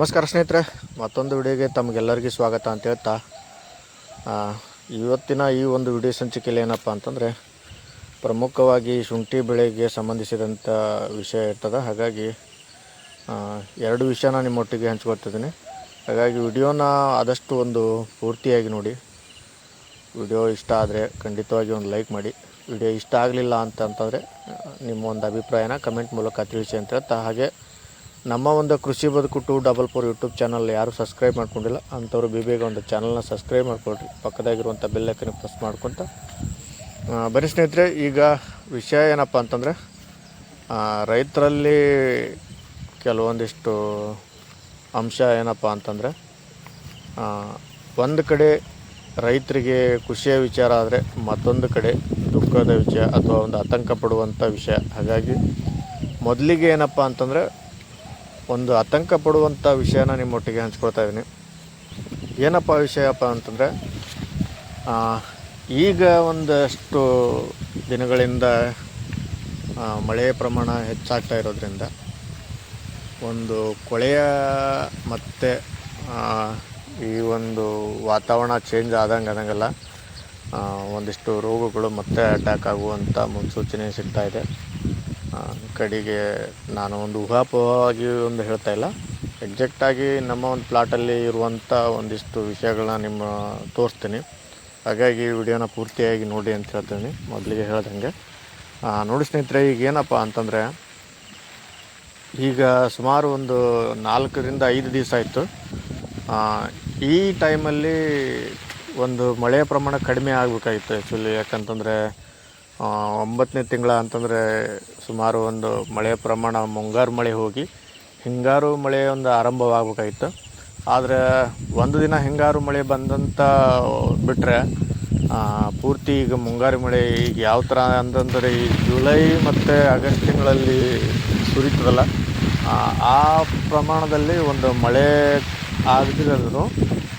ನಮಸ್ಕಾರ ಸ್ನೇಹಿತರೆ, ಮತ್ತೊಂದು ವಿಡಿಯೋಗೆ ತಮಗೆಲ್ಲರಿಗೂ ಸ್ವಾಗತ ಅಂತ ಹೇಳ್ತಾ ಇವತ್ತಿನ ಈ ಒಂದು ವಿಡಿಯೋ ಸಂಚಿಕೆಯಲ್ಲಿ ಏನಪ್ಪ ಅಂತಂದರೆ, ಪ್ರಮುಖವಾಗಿ ಶುಂಠಿ ಬೆಳೆಗೆ ಸಂಬಂಧಿಸಿದಂಥ ವಿಷಯ ಇರ್ತದೆ, ಹಾಗಾಗಿ ಎರಡು ವಿಷಯನ ನಿಮ್ಮೊಟ್ಟಿಗೆ ಹಂಚ್ಕೊಳ್ತಿದ್ದೀನಿ. ಹಾಗಾಗಿ ವಿಡಿಯೋನ ಆದಷ್ಟು ಒಂದು ಪೂರ್ತಿಯಾಗಿ ನೋಡಿ. ವಿಡಿಯೋ ಇಷ್ಟ ಆದರೆ ಖಂಡಿತವಾಗಿ ಒಂದು ಲೈಕ್ ಮಾಡಿ. ವಿಡಿಯೋ ಇಷ್ಟ ಆಗಲಿಲ್ಲ ಅಂತಂತಂದರೆ ನಿಮ್ಮ ಒಂದು ಅಭಿಪ್ರಾಯನ ಕಮೆಂಟ್ ಮೂಲಕ ತಿಳಿಸಿ ಅಂತ ಹೇಳ್ತಾ, ಹಾಗೆ ನಮ್ಮ ಒಂದು Krishi Baduku two double four YouTube channel ಯಾರು ಸಬ್ಸ್ಕ್ರೈಬ್ ಮಾಡ್ಕೊಂಡಿಲ್ಲ, ಅಂಥವ್ರು ಬಿ ಬೇಗ ಒಂದು ಚಾನಲ್ನ ಸಬ್ಸ್ಕ್ರೈಬ್ ಮಾಡ್ಕೊಳ್ರಿ. ಪಕ್ಕದಾಗಿರುವಂಥ ಬೆಲ್ಲೈಕನ್ ಪ್ರೆಸ್ ಮಾಡ್ಕೊತ. ಬರೀ ಸ್ನೇಹಿತರೆ, ಈಗ ವಿಷಯ ಏನಪ್ಪ ಅಂತಂದರೆ ರೈತರಲ್ಲಿ ಕೆಲವೊಂದಿಷ್ಟು ಅಂಶ ಏನಪ್ಪ ಅಂತಂದರೆ ಒಂದು ಕಡೆ ರೈತರಿಗೆ ಖುಷಿಯ ವಿಚಾರ ಆದರೆ ಮತ್ತೊಂದು ಕಡೆ ದುಃಖದ ವಿಷಯ ಅಥವಾ ಒಂದು ಆತಂಕ ಪಡುವಂಥ ವಿಷಯ. ಹಾಗಾಗಿ ಮೊದಲಿಗೆ ಏನಪ್ಪ ಅಂತಂದರೆ ಒಂದು ಆತಂಕ ಪಡುವಂಥ ವಿಷಯನ ನಿಮ್ಮೊಟ್ಟಿಗೆ ಹಂಚ್ಕೊಳ್ತಾ ಇದ್ದೀನಿ. ಏನಪ್ಪ ವಿಷಯಪ್ಪ ಅಂತಂದರೆ ಈಗ ಒಂದಷ್ಟು ದಿನಗಳಿಂದ ಮಳೆಯ ಪ್ರಮಾಣ ಹೆಚ್ಚಾಗ್ತಾ ಇರೋದ್ರಿಂದ ಒಂದು ಕೊಳೆಯ ಮತ್ತು ಈ ಒಂದು ವಾತಾವರಣ ಚೇಂಜ್ ಆದಂಗೆ ಆದಂಗೆಲ್ಲ ಒಂದಿಷ್ಟು ರೋಗಗಳು ಮತ್ತೆ ಅಟ್ಯಾಕ್ ಆಗುವಂಥ ಮುನ್ಸೂಚನೆ ಸಿಗ್ತಾ ಇದೆ. ಕಡೆಗೆ ನಾನು ಒಂದು ಊಹಾಪೋಹವಾಗಿ ಒಂದು ಹೇಳ್ತಾ ಇಲ್ಲ. ಎಕ್ಸಾಕ್ಟಾಗಿ ನಮ್ಮ ಒಂದು ಪ್ಲಾಟಲ್ಲಿ ಇರುವಂಥ ಒಂದಿಷ್ಟು ವಿಷಯಗಳನ್ನ ನಿಮ್ಮ ತೋರಿಸ್ತೀನಿ. ಹಾಗಾಗಿ ವಿಡಿಯೋನ ಪೂರ್ತಿಯಾಗಿ ನೋಡಿ ಅಂತ ಹೇಳ್ತೀನಿ. ಮೊದಲಿಗೆ ಹೇಳ್ದಂಗೆ. ನೋಡಿ ಸ್ನೇಹಿತರೆ, ಈಗ ಏನಪ್ಪ ಅಂತಂದರೆ, ಈಗ ಸುಮಾರು ಒಂದು ನಾಲ್ಕರಿಂದ ಐದು ದಿವಸ ಆಯಿತು. ಈ ಟೈಮಲ್ಲಿ ಒಂದು ಮಳೆಯ ಪ್ರಮಾಣ ಕಡಿಮೆ ಆಗಬೇಕಾಗಿತ್ತು ಆ್ಯಕ್ಚುಲಿ ಯಾಕಂತಂದರೆ ಒಂಬತ್ತನೇ ತಿಂಗಳ ಅಂತಂದರೆ ಸುಮಾರು ಒಂದು ಮಳೆಯ ಪ್ರಮಾಣ ಮುಂಗಾರು ಮಳೆ ಹೋಗಿ ಹಿಂಗಾರು ಮಳೆ ಒಂದು ಆರಂಭವಾಗಬೇಕಾಗಿತ್ತು ಆದರೆ ಒಂದು ದಿನ ಹಿಂಗಾರು ಮಳೆ ಬಂದಂತ ಬಿಟ್ಟರೆ ಪೂರ್ತಿ ಈಗ ಮುಂಗಾರು ಮಳೆ ಈಗ ಯಾವ ಥರ ಅಂತಂದರೆ ಈ ಜುಲೈ ಮತ್ತು ಆಗಸ್ಟ್ ತಿಂಗಳಲ್ಲಿ ಸುರಿತದಲ್ಲ ಆ, ಪ್ರಮಾಣದಲ್ಲಿ ಒಂದು ಮಳೆ ಆಗದಿರೋದು.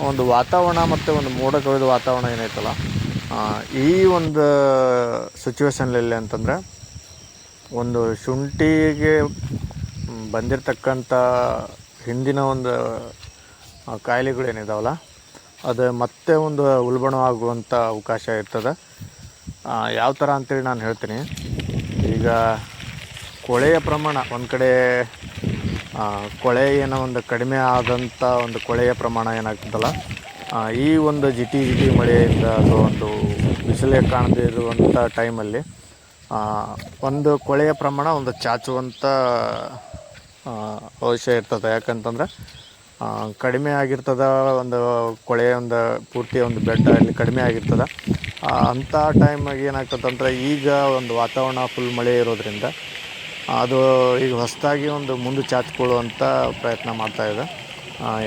ಒಂದು ವಾತಾವರಣ ಮತ್ತು ಒಂದು ಮೋಡ ಕವಿದ ವಾತಾವರಣ ಏನೈತಲ್ಲ ಆ, ಈ ಒಂದು ಸಿಚುವೇಶನ್ನಲ್ಲಿ ಅಂತಂದರೆ, ಒಂದು ಶುಂಠಿಗೆ ಬಂದಿರತಕ್ಕಂಥ ಹಿಂದಿನ ಒಂದು ಕಾಯಿಲೆಗಳು ಕಾಯಿಲೆಗಳೇನಿದಾವಲ್ಲ, ಅದು ಮತ್ತೆ ಒಂದು ಉಲ್ಬಣವಾಗುವಂಥ ಅವಕಾಶ ಇರ್ತದೆ. ಯಾವ ಥರ ಅಂತೇಳಿ ನಾನು ಹೇಳ್ತೀನಿ. ಈಗ ಕೊಳೆಯ ಪ್ರಮಾಣ, ಒಂದು ಕಡೆ ಕೊಳೆ ಏನೋ ಒಂದು ಕಡಿಮೆ ಆದಂಥ ಒಂದು ಕೊಳೆಯ ಪ್ರಮಾಣ ಏನಾಗ್ತದಲ್ಲ ಈ ಒಂದು ಜಿಟಿ ಜಿಟಿ ಮಳೆಯಿಂದ ಅಥವಾ ಒಂದು ಬಿಸಿಲೇ ಕಾಣದೇ ಇರುವಂಥ ಟೈಮಲ್ಲಿ ಒಂದು ಕೊಳೆಯ ಪ್ರಮಾಣ ಒಂದು ಚಾಚುವಂಥ ಅವಶ್ಯ ಇರ್ತದೆ. ಯಾಕಂತಂದ್ರೆ ಕಡಿಮೆ ಆಗಿರ್ತದ, ಒಂದು ಕೊಳೆಯ ಒಂದು ಪೂರ್ತಿ ಒಂದು ಬೆಡ್ ಅಲ್ಲಿ ಕಡಿಮೆ ಆಗಿರ್ತದೆ. ಅಂಥ ಟೈಮಾಗಿ ಏನಾಗ್ತದೆ ಅಂದ್ರೆ ಈಗ ಒಂದು ವಾತಾವರಣ ಫುಲ್ ಮಳೆ ಇರೋದ್ರಿಂದ, ಅದು ಈಗ ಹೊಸದಾಗಿ ಒಂದು ಮುಂದೆ ಚಾಚ್ಕೊಳ್ಳುವಂಥ ಪ್ರಯತ್ನ ಮಾಡ್ತಾ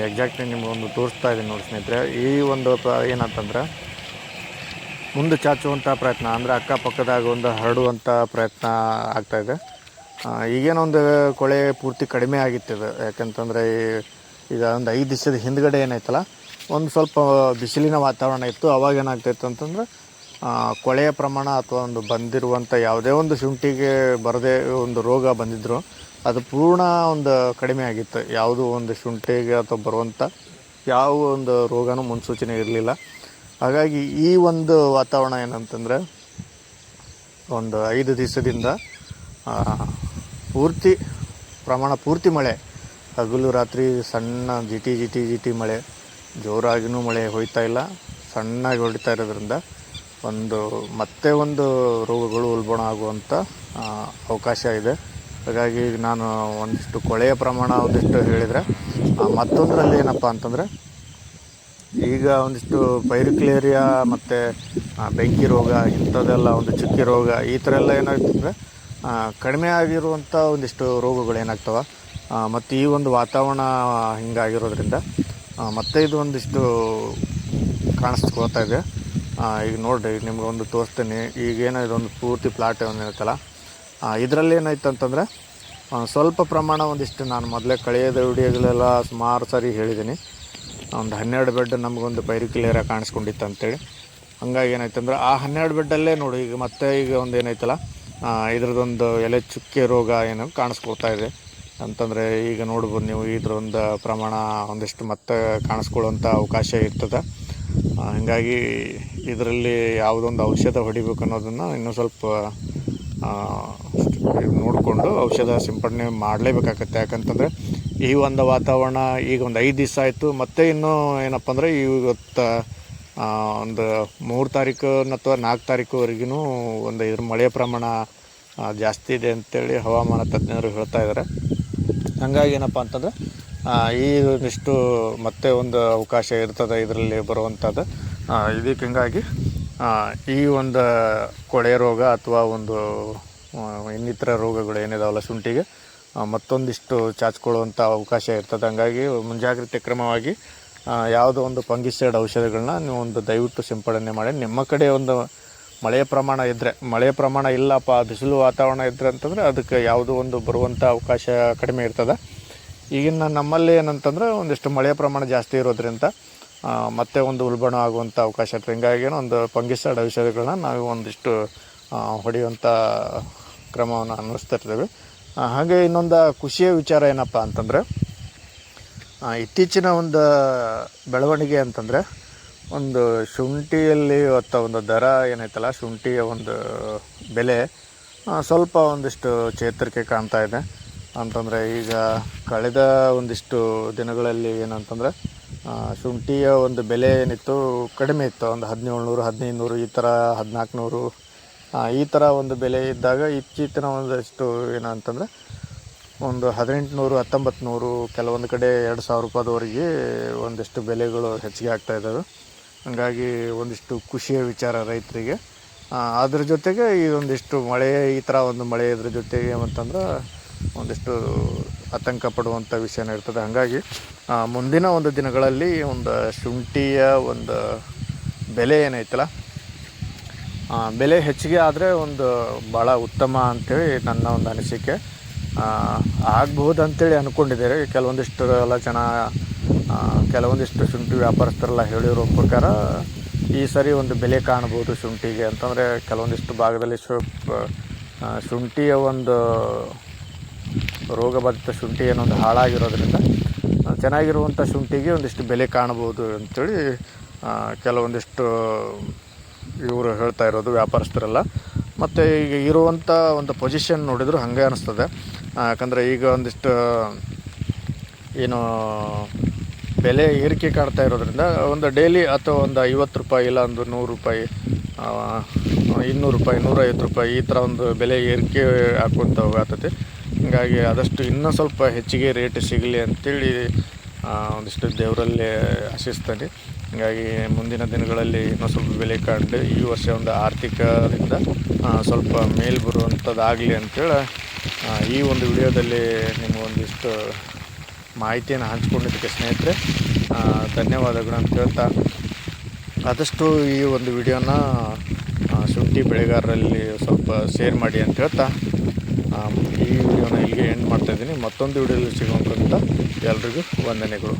ಎಕ್ಸಾಕ್ಟ್ಲಿ ನಿಮ್ಗೆ ಒಂದು ತೋರಿಸ್ತಾ ಇದ್ದೀನಿ ನೋಡಿ ಸ್ನೇಹಿತರೆ. ಈ ಒಂದು ಏನಂತಂದ್ರೆ, ಮುಂದೆ ಚಾಚುವಂಥ ಪ್ರಯತ್ನ, ಅಂದರೆ ಅಕ್ಕಪಕ್ಕದಾಗ ಒಂದು ಹರಡುವಂಥ ಪ್ರಯತ್ನ ಆಗ್ತಾಯಿದೆ ಈಗೇನೋ ಒಂದು ಕೊಳೆ ಪೂರ್ತಿ ಕಡಿಮೆ ಆಗಿತ್ತಿದೆ. ಯಾಕಂತಂದರೆ ಈಗ ಒಂದು ಐದು ದಿವಸದ ಹಿಂದ್ಗಡೆ ಏನಾಯ್ತಲ್ಲ, ಒಂದು ಸ್ವಲ್ಪ ಬಿಸಿಲಿನ ವಾತಾವರಣ ಇತ್ತು. ಅವಾಗ ಏನಾಗ್ತಾಯಿತ್ತು ಅಂತಂದ್ರೆ ಕೊಳೆಯ ಪ್ರಮಾಣ ಅಥವಾ ಒಂದು ಬಂದಿರುವಂಥ ಯಾವುದೇ ಒಂದು ಶುಂಠಿಗೆ ಬರದೇ ಒಂದು ರೋಗ ಬಂದಿದ್ರು ಅದು ಪೂರ್ಣ ಒಂದು ಕಡಿಮೆ ಆಗಿತ್ತು. ಯಾವುದು ಒಂದು ಶುಂಠಿಗೆ ಅಥವಾ ಬರುವಂಥ ಯಾವ ಒಂದು ರೋಗನೂ ಮುನ್ಸೂಚನೆ ಇರಲಿಲ್ಲ. ಹಾಗಾಗಿ ಈ ಒಂದು ವಾತಾವರಣ ಏನಂತಂದರೆ ಒಂದು ಐದು ದಿವಸದಿಂದ ಪೂರ್ತಿ ಪ್ರಮಾಣ ಪೂರ್ತಿ ಮಳೆ, ಹಗಲು ರಾತ್ರಿ ಸಣ್ಣ ಜಿಟಿ ಜಿಟಿ ಜಿಟಿ ಮಳೆ ಜೋರಾಗಿಯೂ ಮಳೆ ಹೋಯ್ತಾ ಇಲ್ಲ, ಸಣ್ಣಾಗಿ ಹೊಡಿತಾ ಇರೋದ್ರಿಂದ ಒಂದು ಮತ್ತೆ ಒಂದು ರೋಗಗಳು ಉಲ್ಬಣ ಆಗುವಂಥ ಅವಕಾಶ ಇದೆ. ಹಾಗಾಗಿ ಈಗ ನಾನು ಒಂದಿಷ್ಟು ಕೊಳೆಯ ಪ್ರಮಾಣ ಒಂದಿಷ್ಟು ಹೇಳಿದರೆ ಮತ್ತೊಂದರಲ್ಲಿ ಏನಪ್ಪ ಅಂತಂದರೆ, ಈಗ ಒಂದಿಷ್ಟು ಪೈರಿಕ್ಲೇರಿಯಾ ಮತ್ತು ಬೆಂಕಿ ರೋಗ, ಇಂಥದ್ದೆಲ್ಲ ಒಂದು ಚುಕ್ಕಿ ರೋಗ, ಈ ಥರ ಎಲ್ಲ ಏನಾಗ್ತಂದರೆ ಕಡಿಮೆ ಆಗಿರುವಂಥ ಒಂದಿಷ್ಟು ರೋಗಗಳು ಏನಾಗ್ತವೆ ಮತ್ತು ಈ ಒಂದು ವಾತಾವರಣ ಹಿಂಗಾಗಿರೋದ್ರಿಂದ ಮತ್ತೆ ಇದು ಒಂದಿಷ್ಟು ಕಾಣಿಸ್ಕೊಳ್ತಾ ಇದೆ. ಈಗ ನೋಡಿರಿ, ಈಗ ನಿಮ್ಗೆ ಒಂದು ತೋರಿಸ್ತೀನಿ. ಈಗೇನೋ ಇದೊಂದು ಪೂರ್ತಿ ಪ್ಲಾಟ್ ಏನಿರುತ್ತಲ್ಲ ಇದರಲ್ಲಿ ಏನಾಯ್ತು ಅಂತಂದರೆ ಸ್ವಲ್ಪ ಪ್ರಮಾಣ ಒಂದಿಷ್ಟು ನಾನು ಮೊದಲೇ ಕಳೆಯದ ವಿಡಿಯೋಗಳೆಲ್ಲ ಸುಮಾರು ಸಾರಿ ಹೇಳಿದ್ದೀನಿ ಒಂದು ಹನ್ನೆರಡು ಬೆಡ್ ನಮಗೊಂದು ಪೈರಿಕ್ಲೇರ ಕಾಣಿಸ್ಕೊಂಡಿತ್ತು ಅಂತೇಳಿ. ಹಂಗಾಗಿ ಏನಾಯ್ತಂದ್ರೆ ಆ ಹನ್ನೆರಡು ಬೆಡ್ಡಲ್ಲೇ ನೋಡಿ, ಈಗ ಮತ್ತೆ ಈಗ ಒಂದು ಏನೈತಲ್ಲ ಇದ್ರದ್ದೊಂದು ಎಲೆ ಚುಕ್ಕೆ ರೋಗ ಏನು ಕಾಣಿಸ್ಕೊಳ್ತಾ ಇದೆ. ಅಂತಂದರೆ, ಈಗ ನೋಡ್ಬೋದು ನೀವು, ಇದ್ರೊಂದು ಪ್ರಮಾಣ ಒಂದಿಷ್ಟು ಮತ್ತೆ ಕಾಣಿಸ್ಕೊಳ್ಳುವಂಥ ಅವಕಾಶ ಇರ್ತದೆ. ಹೀಗಾಗಿ ಇದರಲ್ಲಿ ಯಾವುದೊಂದು ಔಷಧ ಹೊಡಿಬೇಕು ಅನ್ನೋದನ್ನು ಇನ್ನೂ ಸ್ವಲ್ಪ ನೋಡಿಕೊಂಡು ಔಷಧ ಸಿಂಪಡಣೆ ಮಾಡಲೇಬೇಕಾಗತ್ತೆ. ಯಾಕಂತಂದರೆ ಈ ಒಂದು ವಾತಾವರಣ ಈಗ ಒಂದು ಐದು ದಿವಸ ಆಯಿತು, ಮತ್ತು ಇನ್ನೂ ಏನಪ್ಪ ಅಂದರೆ ಇವತ್ತು ಒಂದು ಮೂರು ತಾರೀಕು ಅಥವಾ ನಾಲ್ಕು ತಾರೀಕುವರೆಗೂ ಒಂದು ಇದ್ರ ಮಳೆಯ ಪ್ರಮಾಣ ಜಾಸ್ತಿ ಇದೆ ಅಂತೇಳಿ ಹವಾಮಾನ ತಜ್ಞರು ಹೇಳ್ತಾ ಇದ್ದಾರೆ ಹಂಗಾಗಿ ಏನಪ್ಪ ಅಂತಂದರೆ ಈ ಒಂದಿಷ್ಟು ಮತ್ತೆ ಒಂದು ಅವಕಾಶ ಇರ್ತದೆ ಇದರಲ್ಲಿ ಬರುವಂಥದ್ದು ಇದಕ್ಕೆ ಹಿಂಗಾಗಿ ಈ ಒಂದು ಕೊಳೆ ರೋಗ ಅಥವಾ ಒಂದು ಇನ್ನಿತರ ರೋಗಗಳು ಏನಿದಾವಲ್ಲ ಶುಂಠಿಗೆ ಮತ್ತೊಂದಿಷ್ಟು ಚಾಚ್ಕೊಳ್ಳುವಂಥ ಅವಕಾಶ ಇರ್ತದೆ. ಹಂಗಾಗಿ ಮುಂಜಾಗ್ರತೆ ಕ್ರಮವಾಗಿ ಯಾವುದೋ ಒಂದು ಪಂಗಿಸೈಡ್ ಔಷಧಿಗಳನ್ನ ನೀವು ಒಂದು ದಯವಿಟ್ಟು ಸಿಂಪಡಣೆ ಮಾಡಿ. ನಿಮ್ಮ ಕಡೆ ಒಂದು ಮಳೆಯ ಪ್ರಮಾಣ ಇದ್ದರೆ ಮಳೆಯ ಪ್ರಮಾಣ ಇಲ್ಲಪ್ಪ, ಬಿಸಿಲು ವಾತಾವರಣ ಇದ್ದರೆ ಅಂತಂದರೆ ಅದಕ್ಕೆ ಯಾವುದೋ ಒಂದು ಬರುವಂಥ ಅವಕಾಶ ಕಡಿಮೆ ಇರ್ತದೆ. ಈಗಿನ ನಮ್ಮಲ್ಲಿ ಏನಂತಂದ್ರೆ ಒಂದಿಷ್ಟು ಮಳೆಯ ಪ್ರಮಾಣ ಜಾಸ್ತಿ ಇರೋದ್ರಿಂದ ಮತ್ತೆ ಒಂದು ಉಲ್ಬಣ ಆಗುವಂಥ ಅವಕಾಶ ಇರ್ತದೆ ಹಿಂಗಾಗಿ ಒಂದು ಫಂಗಿಸೈಡ್ ಔಷಧಿಗಳನ್ನ ನಾವು ಒಂದಿಷ್ಟು ಹೊಡೆಯುವಂಥ ಕ್ರಮವನ್ನು ಅನ್ನಿಸ್ತಿರ್ತೇವೆ ಹಾಗೆ ಇನ್ನೊಂದು ಖುಷಿಯ ವಿಚಾರ ಏನಪ್ಪ ಅಂತಂದರೆ ಇತ್ತೀಚಿನ ಒಂದು ಬೆಳವಣಿಗೆ ಅಂತಂದರೆ, ಒಂದು ಶುಂಠಿಯಲ್ಲಿ ಇವತ್ತು ಒಂದು ದರ ಏನೈತಲ್ಲ, ಶುಂಠಿಯ ಒಂದು ಬೆಲೆ ಸ್ವಲ್ಪ ಒಂದಿಷ್ಟು ಚೇತರಿಕೆ ಕಾಣ್ತಾ ಇದೆ. ಅಂತಂದರೆ ಈಗ ಕಳೆದ ಒಂದಿಷ್ಟು ದಿನಗಳಲ್ಲಿ ಏನಂತಂದರೆ ಶುಂಠಿಯ ಒಂದು ಬೆಲೆ ಏನಿತ್ತು? ಕಡಿಮೆ ಇತ್ತು. ಒಂದು ಹದಿನೇಳು ನೂರು ಹದಿನೈದು ನೂರು ಈ ಥರ ಹದಿನಾಲ್ಕುನೂರು. ಈ ಥರ ಒಂದು ಬೆಲೆ ಇದ್ದಾಗ ಇತ್ತೀಚಿನ ಒಂದಷ್ಟು ಏನಂತಂದರೆ ಒಂದು ಹದಿನೆಂಟುನೂರು ಹತ್ತೊಂಬತ್ತು ನೂರು ಕೆಲವೊಂದು ಕಡೆ ಎರಡು ಸಾವಿರ ರೂಪಾಯಿದವರೆಗೆ ಒಂದಿಷ್ಟು ಬೆಲೆಗಳು ಹೆಚ್ಚಿಗೆ ಆಗ್ತಾ ಇದ್ದಾವೆ. ಹಾಗಾಗಿ ಒಂದಿಷ್ಟು ಖುಷಿಯ ವಿಚಾರ ರೈತರಿಗೆ. ಅದ್ರ ಜೊತೆಗೆ ಈ ಒಂದಿಷ್ಟು ಮಳೆ, ಈ ಥರ ಒಂದು ಮಳೆ ಇದ್ರ ಜೊತೆಗೆ ಅಂತಂದ್ರೆ ಒಂದಿಷ್ಟು ಆತಂಕ ಪಡುವಂಥ ವಿಷಯನೇ ಇರ್ತದೆ. ಹಾಗಾಗಿ ಮುಂದಿನ ಒಂದು ದಿನಗಳಲ್ಲಿ ಒಂದು ಶುಂಠಿಯ ಒಂದು ಬೆಲೆ ಏನೈತಲ್ಲ ಬೆಲೆ ಹೆಚ್ಚಿಗೆ ಆದರೆ ಒಂದು ಭಾಳ ಉತ್ತಮ ಅಂಥೇಳಿ ನನ್ನ ಒಂದು ಅನಿಸಿಕೆ. ಆಗ್ಬೋದು ಅಂತೇಳಿ ಅಂದ್ಕೊಂಡಿದ್ದಾರೆ ಕೆಲವೊಂದಿಷ್ಟು ಎಲ್ಲ ಜನ ಕೆಲವೊಂದಿಷ್ಟು ಶುಂಠಿ ವ್ಯಾಪಾರಸ್ಥರೆಲ್ಲ ಹೇಳಿರೋ ಪ್ರಕಾರ, ಈ ಸರಿ ಒಂದು ಬೆಲೆ ಕಾಣ್ಬೋದು ಶುಂಠಿಗೆ. ಅಂತಂದರೆ, ಕೆಲವೊಂದಿಷ್ಟು ಭಾಗದಲ್ಲಿ ಶುಂಠಿಯ ಒಂದು ರೋಗಬಾಧಿತ ಶುಂಠಿ ಏನೊಂದು ಹಾಳಾಗಿರೋದ್ರಿಂದ ಚೆನ್ನಾಗಿರುವಂಥ ಶುಂಠಿಗೆ ಒಂದಿಷ್ಟು ಬೆಲೆ ಕಾಣ್ಬೋದು ಅಂಥೇಳಿ ಕೆಲವೊಂದಿಷ್ಟು ಇವರು ಹೇಳ್ತಾ ಇರೋದು ವ್ಯಾಪಾರಸ್ಥರೆಲ್ಲ. ಮತ್ತು ಈಗ ಇರುವಂಥ ಒಂದು ಪೊಸಿಷನ್ ನೋಡಿದ್ರು ಹಾಗೆ ಅನಿಸ್ತದೆ. ಯಾಕಂದರೆ ಈಗ ಒಂದಿಷ್ಟು, ಏನು, ಬೆಲೆ ಏರಿಕೆ ಕಾಣ್ತಾ ಇರೋದ್ರಿಂದ ಒಂದು ಡೈಲಿ ಅಥವಾ ಒಂದು ಐವತ್ತು ರೂಪಾಯಿ ಇಲ್ಲ ಒಂದು ನೂರು ರೂಪಾಯಿ ಇನ್ನೂರು ರೂಪಾಯಿ, ನೂರೈವತ್ತು ರೂಪಾಯಿ ಈ ಥರ ಒಂದು ಬೆಲೆ ಏರಿಕೆ ಹಾಕುವಂಥ ಹೋಗತ್ತೈತಿ ಹೀಗಾಗಿ ಆದಷ್ಟು ಇನ್ನೂ ಸ್ವಲ್ಪ ಹೆಚ್ಚಿಗೆ ರೇಟ್ ಸಿಗಲಿ ಅಂತೇಳಿ ಒಂದಿಷ್ಟು ದೇವರಲ್ಲಿ ಆಶಿಸ್ತಾನೆ. ಹೀಗಾಗಿ ಮುಂದಿನ ದಿನಗಳಲ್ಲಿ ಇನ್ನೂ ಸ್ವಲ್ಪ ಬೆಲೆ ಕಂಡು ಈ ವರ್ಷ ಒಂದು ಆರ್ಥಿಕದಿಂದ ಸ್ವಲ್ಪ ಮೇಲ್ ಬರುವಂಥದ್ದಾಗಲಿ ಅಂತೇಳಿ ಈ ಒಂದು ವಿಡಿಯೋದಲ್ಲಿ ನಿಮಗೊಂದಿಷ್ಟು ಮಾಹಿತಿಯನ್ನು ಹಂಚ್ಕೊಂಡಿದ್ದಕ್ಕೆ ಸ್ನೇಹಿತರೆ ಧನ್ಯವಾದಗಳು ಅಂತ ಹೇಳ್ತಾ. ಆದಷ್ಟು ಈ ಒಂದು ವಿಡಿಯೋನ ಶುಂಠಿ ಬೆಳೆಗಾರರಲ್ಲಿ ಸ್ವಲ್ಪ ಶೇರ್ ಮಾಡಿ ಅಂತ ಹೇಳ್ತಾ. ಈ ವಿಡಿಯೋನ ಇಲ್ಲಿಗೆ ಎಂಡ್ ಮಾಡ್ತಾಯಿದ್ದೀನಿ ಮತ್ತೊಂದು ವಿಡಿಯೋದಲ್ಲಿ ಸಿಗುವಂಥ ಎಲ್ರಿಗೂ ವಂದನೆಗಳು.